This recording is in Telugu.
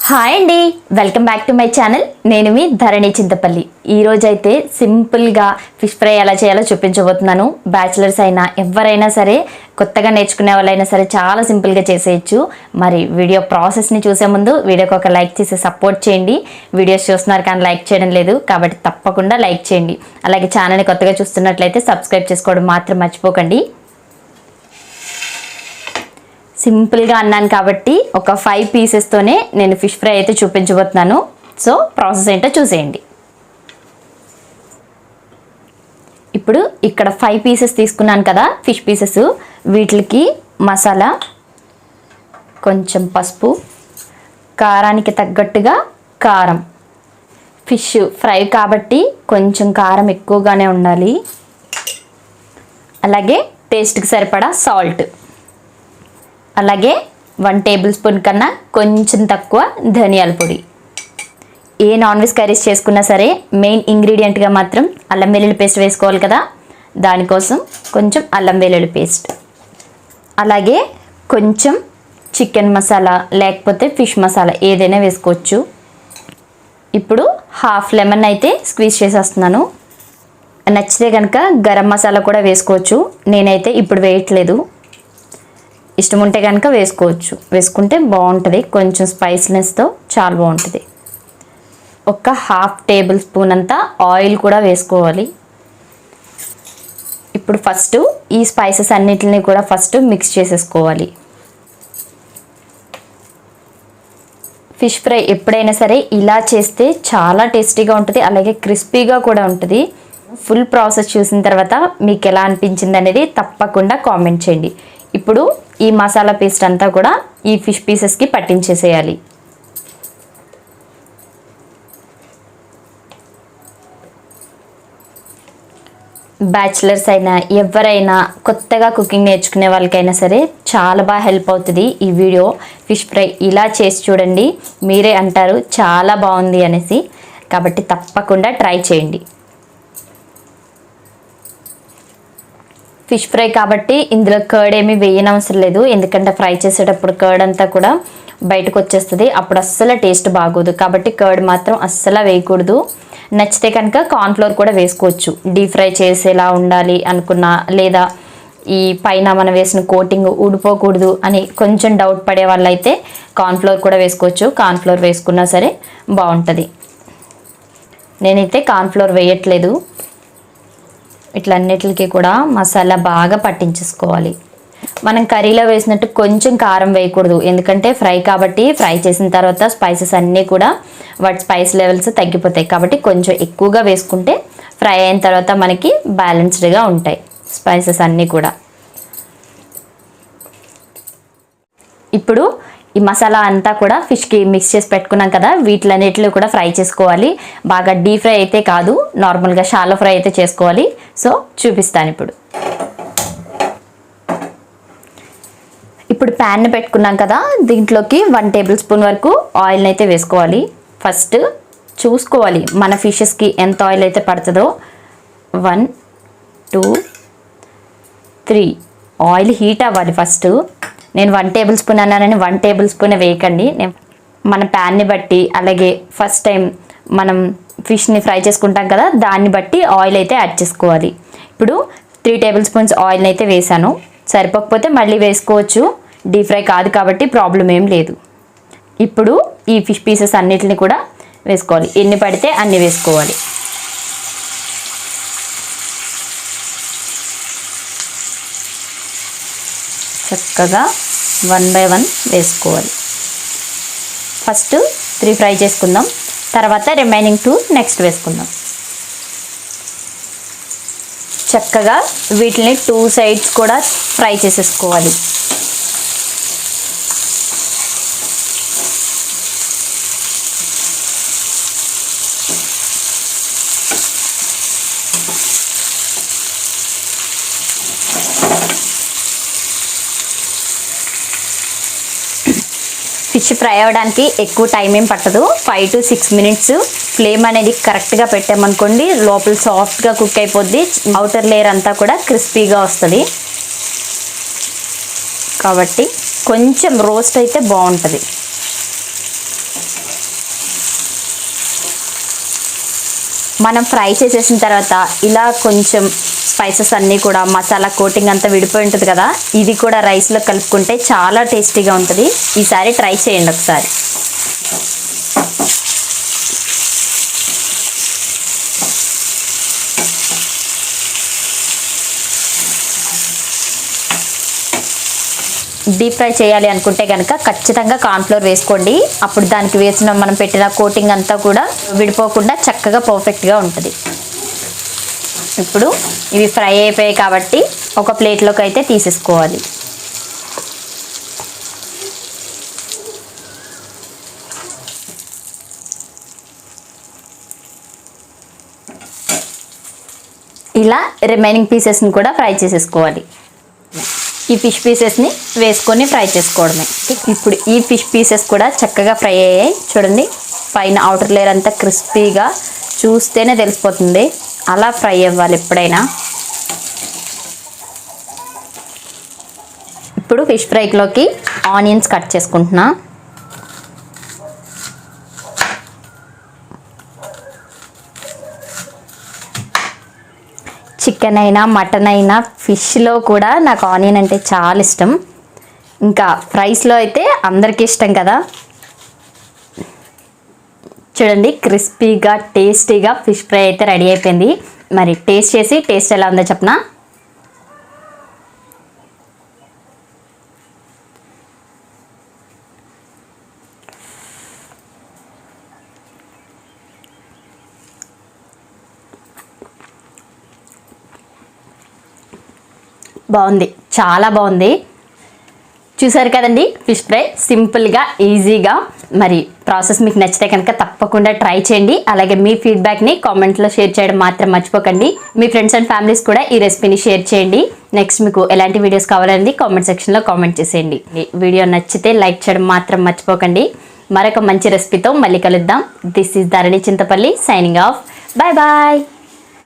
హాయ్ అండి. Welcome back to my channel. నేను మీ ధరణి చింతపల్లి. ఈరోజైతే సింపుల్గా ఫిష్ ఫ్రై ఎలా చేయాలో చూపించబోతున్నాను. బ్యాచిలర్స్ అయినా ఎవరైనా సరే కొత్తగా నేర్చుకునే వాళ్ళైనా సరే చాలా సింపుల్గా చేసేయచ్చు. మరి వీడియో ప్రాసెస్ని చూసే ముందు వీడియోకి ఒక లైక్ చేసి సపోర్ట్ చేయండి. వీడియోస్ చూస్తున్నారు కానీ లైక్ చేయడం లేదు. కాబట్టి తప్పకుండా లైక్ చేయండి. అలాగే ఛానల్ని కొత్తగా చూస్తున్నట్లయితే సబ్స్క్రైబ్ చేసుకోవడం మాత్రం మర్చిపోకండి. సింపుల్గా అన్నాను కాబట్టి ఒక ఫైవ్ పీసెస్తోనే నేను ఫిష్ ఫ్రై అయితే చూపించబోతున్నాను. సో ప్రాసెస్ ఏంటో చూసేయండి. ఇప్పుడు ఇక్కడ ఫైవ్ పీసెస్ తీసుకున్నాను కదా ఫిష్ పీసెస్ వీటికి మసాలా కొంచెం పసుపు కారానికి తగ్గట్టుగా కారం. ఫిష్ ఫ్రై కాబట్టి కొంచెం కారం ఎక్కువగానే ఉండాలి. అలాగే టేస్ట్కి సరిపడా సాల్ట్ అలాగే వన్ టేబుల్ స్పూన్ కన్నా కొంచెం తక్కువ ధనియాల పొడి. ఏ నాన్ వెజ్ కర్రీస్ చేసుకున్నా సరే మెయిన్ ఇంగ్రీడియంట్గా మాత్రం అల్లం వెల్లుల్లి పేస్ట్ వేసుకోవాలి కదా. దానికోసం కొంచెం అల్లం వెల్లుల్లి పేస్ట్. అలాగే కొంచెం చికెన్ మసాలా లేకపోతే ఫిష్ మసాలా ఏదైనా వేసుకోవచ్చు. ఇప్పుడు హాఫ్ లెమన్ అయితే స్క్వీజ్ చేసేస్తున్నాను. నచ్చితే కనుక గరం మసాలా కూడా వేసుకోవచ్చు. నేనైతే ఇప్పుడు వేయట్లేదు. ఇష్టం ఉంటే కనుక వేసుకోవచ్చు. వేసుకుంటే బాగుంటుంది. కొంచెం స్పైస్నెస్తో చాలా బాగుంటుంది. ఒక హాఫ్ టేబుల్ స్పూన్ అంతా ఆయిల్ కూడా వేసుకోవాలి. ఇప్పుడు ఫస్ట్ ఈ స్పైసెస్ అన్నిటిని కూడా ఫస్ట్ మిక్స్ చేసేసుకోవాలి. ఫిష్ ఫ్రై ఎప్పుడైనా సరే ఇలా చేస్తే చాలా టేస్టీగా ఉంటుంది. అలాగే క్రిస్పీగా కూడా ఉంటుంది. ఫుల్ ప్రాసెస్ చూసిన తర్వాత మీకు ఎలా అనిపించింది అనేది తప్పకుండా కామెంట్ చేయండి. ఇప్పుడు ఈ మసాలా పేస్ట్ అంతా కూడా ఈ ఫిష్ పీసెస్కి పట్టించేసేయాలి. బ్యాచిలర్స్ అయినా ఎవరైనా కొత్తగా కుకింగ్ నేర్చుకునే వాళ్ళకైనా సరే చాలా బాగా హెల్ప్ అవుతుంది ఈ వీడియో ఫిష్ ఫ్రై ఇలా చేసి చూడండి మీరే అంటారు చాలా బాగుంది అనేసి. కాబట్టి తప్పకుండా ట్రై చేయండి. ఫిష్ ఫ్రై కాబట్టి ఇందులో కర్డ్ ఏమీ వేయనవసరం లేదు. ఎందుకంటే ఫ్రై చేసేటప్పుడు కర్డ్ అంతా కూడా బయటకు వచ్చేస్తుంది. అప్పుడు అస్సలు టేస్ట్ బాగోదు. కాబట్టి కర్డ్ మాత్రం అస్సలు వేయకూడదు. నచ్చితే కనుక కార్న్ఫ్లోర్ కూడా వేసుకోవచ్చు. డీప్ ఫ్రై చేసేలా ఉండాలి అనుకున్నా లేదా ఈ పైన మనం వేసిన కోటింగ్ ఊడిపోకూడదు అని కొంచెం డౌట్ పడే వాళ్ళైతే కార్న్ఫ్లోర్ కూడా వేసుకోవచ్చు. కార్న్ఫ్లోర్ వేసుకున్నా సరే బాగుంటుంది. నేనైతే కార్న్ఫ్లోర్ వేయట్లేదు. ఇట్లన్నిటికి కూడా మసాలా బాగా పట్టించేసుకోవాలి. మనం కర్రీలో వేసినట్టు కొంచెం కారం వేయకూడదు. ఎందుకంటే ఫ్రై కాబట్టి ఫ్రై చేసిన తర్వాత స్పైసెస్ అన్నీ కూడా వాటి స్పైస్ లెవెల్స్ తగ్గిపోతాయి. కాబట్టి కొంచెం ఎక్కువగా వేసుకుంటే ఫ్రై అయిన తర్వాత మనకి బ్యాలెన్స్డ్గా ఉంటాయి స్పైసెస్ అన్నీ కూడా. ఇప్పుడు ఈ మసాలా అంతా కూడా ఫిష్కి మిక్స్ చేసి పెట్టుకున్నాం కదా వీటిలన్నిటిలో కూడా ఫ్రై చేసుకోవాలి. బాగా డీప్ ఫ్రై అయితే కాదు నార్మల్గా షాలో ఫ్రై అయితే చేసుకోవాలి. సో చూపిస్తాను ఇప్పుడు. ఇప్పుడు ప్యాన్ పెట్టుకున్నాం కదా దీంట్లోకి వన్ టేబుల్ స్పూన్ వరకు ఆయిల్ని అయితే వేసుకోవాలి. ఫస్ట్ చూసుకోవాలి మన ఫిషెస్కి ఎంత ఆయిల్ అయితే పడుతుందో. One two three oil heat అవ్వాలి ఫస్ట్ నేను వన్ టేబుల్ స్పూన్ అన్నానని వన్ టేబుల్ స్పూన్ వేయకండి. నేను మన ప్యాన్ని బట్టి అలాగే ఫస్ట్ టైం మనం ఫిష్ని ఫ్రై చేసుకుంటాం కదా దాన్ని బట్టి ఆయిల్ అయితే యాడ్ చేసుకోవాలి. ఇప్పుడు త్రీ టేబుల్ స్పూన్స్ ఆయిల్ని అయితే వేసాను. సరిపోకపోతే మళ్ళీ వేసుకోవచ్చు. డీప్ ఫ్రై కాదు కాబట్టి ప్రాబ్లం ఏం లేదు. ఇప్పుడు ఈ ఫిష్ పీసెస్ అన్నిటిని కూడా వేసుకోవాలి. ఎన్ని పడితే అన్ని వేసుకోవాలి. చక్కగా వన్ బై వన్ వేసుకోవాలి. ఫస్ట్ త్రీ ఫ్రై చేసుకుందాం. తర్వాత రిమైనింగ్ టూ నెక్స్ట్ వేసుకుందాం. చక్కగా వీటిని టూ సైడ్స్ కూడా ఫ్రై చేసేసుకోవాలి. ఫిష్ ఫ్రై అవ్వడానికి ఎక్కువ టైం ఏం పట్టదు. Five to six minutes flame అనేది కరెక్ట్గా పెట్టామనుకోండి లోపల సాఫ్ట్గా కుక్ అయిపోద్ది. అవుటర్ లేయర్ అంతా కూడా క్రిస్పీగా వస్తుంది. కాబట్టి కొంచెం రోస్ట్ అయితే బాగుంటుంది. మనం ఫ్రై చేసేసిన తర్వాత ఇలా కొంచెం స్పైసెస్ అన్నీ కూడా మసాలా కోటింగ్ అంతా విడిపోయి ఉంటుంది కదా ఇది కూడా రైస్లో కలుపుకుంటే చాలా టేస్టీగా ఉంటుంది. ఈసారి ట్రై చేయండి ఒకసారి. డీప్ ఫ్రై చేయాలి అనుకుంటే కనుక ఖచ్చితంగా కార్న్ఫ్లోర్ వేసుకోండి. అప్పుడు దానికి వేసిన మనం పెట్టిన కోటింగ్ అంతా కూడా విడిపోకుండా చక్కగా పర్ఫెక్ట్గా ఉంటుంది. ఇప్పుడు ఇవి ఫ్రై అయిపోయాయి కాబట్టి ఒక ప్లేట్లోకి అయితే తీసేసుకోవాలి. ఇలా రిమైనింగ్ పీసెస్ని కూడా ఫ్రై చేసేసుకోవాలి. ఈ ఫిష్ పీసెస్ని వేసుకొని ఫ్రై చేసుకోవడమే. ఇప్పుడు ఈ ఫిష్ పీసెస్ కూడా చక్కగా ఫ్రై అయ్యాయి. చూడండి పైన అవుటర్ లేయర్ అంతా క్రిస్పీగా చూస్తేనే తెలిసిపోతుంది. అలా ఫ్రై అవ్వాలి ఎప్పుడైనా. ఇప్పుడు ఫిష్ ఫ్రైలోకి ఆనియన్స్ కట్ చేసుకుంటున్నా. చికెన్ అయినా మటన్ అయినా ఫిష్లో కూడా నాకు ఆనియన్ అంటే చాలా ఇష్టం. ఇంకా ఫ్రైస్లో అయితే అందరికీ ఇష్టం కదా. చూడండి క్రిస్పీగా టేస్టీగా ఫిష్ ఫ్రై అయితే రెడీ అయిపోయింది. మరి టేస్ట్ చేసి టేస్ట్ ఎలా ఉందో చెప్పనా? బాగుంది. చాలా బాగుంది. చూసారు కదండి? ఫిష్ ఫ్రై సింపుల్గా ఈజీగా మరి ప్రాసెస్ మీకు నచ్చితే కనుక తప్పకుండా ట్రై చేయండి. అలాగే మీ ఫీడ్బ్యాక్ని కామెంట్లో షేర్ చేయడం మాత్రం మర్చిపోకండి. మీ ఫ్రెండ్స్ అండ్ ఫ్యామిలీస్ కూడా ఈ రెసిపీని షేర్ చేయండి. నెక్స్ట్ మీకు ఎలాంటి వీడియోస్ కావాలనేది కామెంట్ సెక్షన్లో కామెంట్ చేసేయండి. వీడియో నచ్చితే లైక్ చేయడం మాత్రం మర్చిపోకండి. మరొక మంచి రెసిపీతో మళ్ళీ కలుద్దాం. This is Dharani Chintapalli signing off bye bye